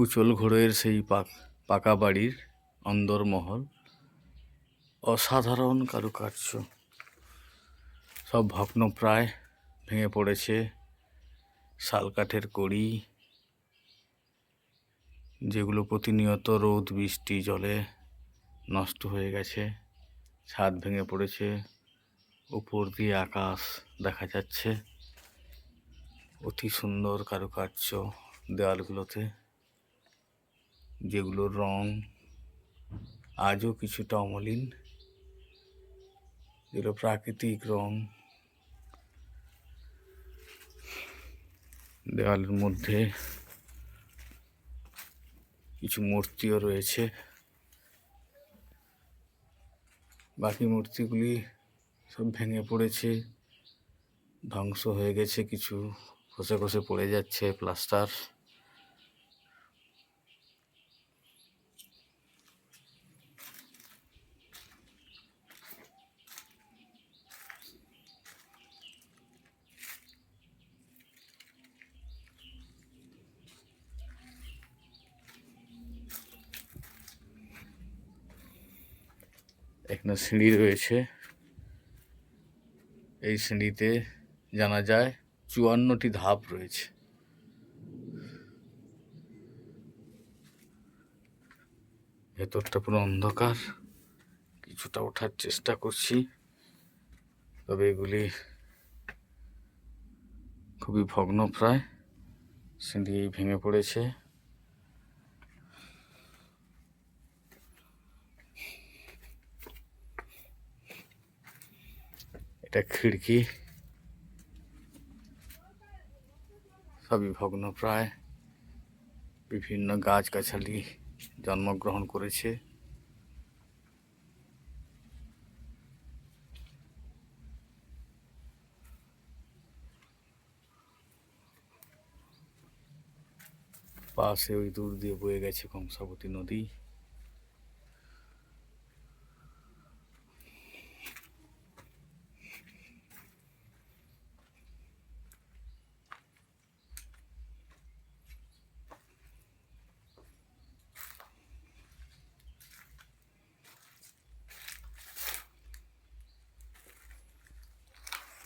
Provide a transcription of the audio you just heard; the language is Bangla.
কুচল ঘোড়ের সেই পাক বাড়ির অন্দরমহল। অসাধারণ কারুকার্য। সব ভগ্নপ্রায় ভেঙে পড়েছে। শালকাঠের কড়ি, যেগুলো প্রতিনিয়ত রোদ, বৃষ্টি, জলে নষ্ট হয়ে গেছে। ছাদ ভেঙে পড়েছে। উপর দিয়ে আকাশ দেখা যাচ্ছে। অতি সুন্দর কারুকার্য দেওয়ালগুলোতে যেগুলোর রং আজও কিছুটা অমলিন। যেগুলো প্রাকৃতিক রং। দেওয়ালের মধ্যে কিছু মূর্তিও রয়েছে। বাকি মূর্তিগুলি সব ভেঙে পড়েছে, ধ্বংস হয়ে গেছে, কিছু খসে খসে পড়ে যাচ্ছে, প্লাস্টার। এখানে সিঁড়ি রয়েছে। এই সিঁড়িতে জানা যায় চুয়ান্নটি ধাপ রয়েছে। ভেতরটা পুরো অন্ধকার। কিছুটা ওঠার চেষ্টা করছি। তবে এগুলি খুবই ভগ্নপ্রায়। সিঁড়ি ভেঙে পড়েছে। এটা খিড়কি। সবই ভগ্ন প্রায়। বিভিন্ন গাছগাছালি জন্মগ্রহণ করেছে। পাশে ওই দূর দিয়ে বয়ে গেছে কংসাবতী নদী।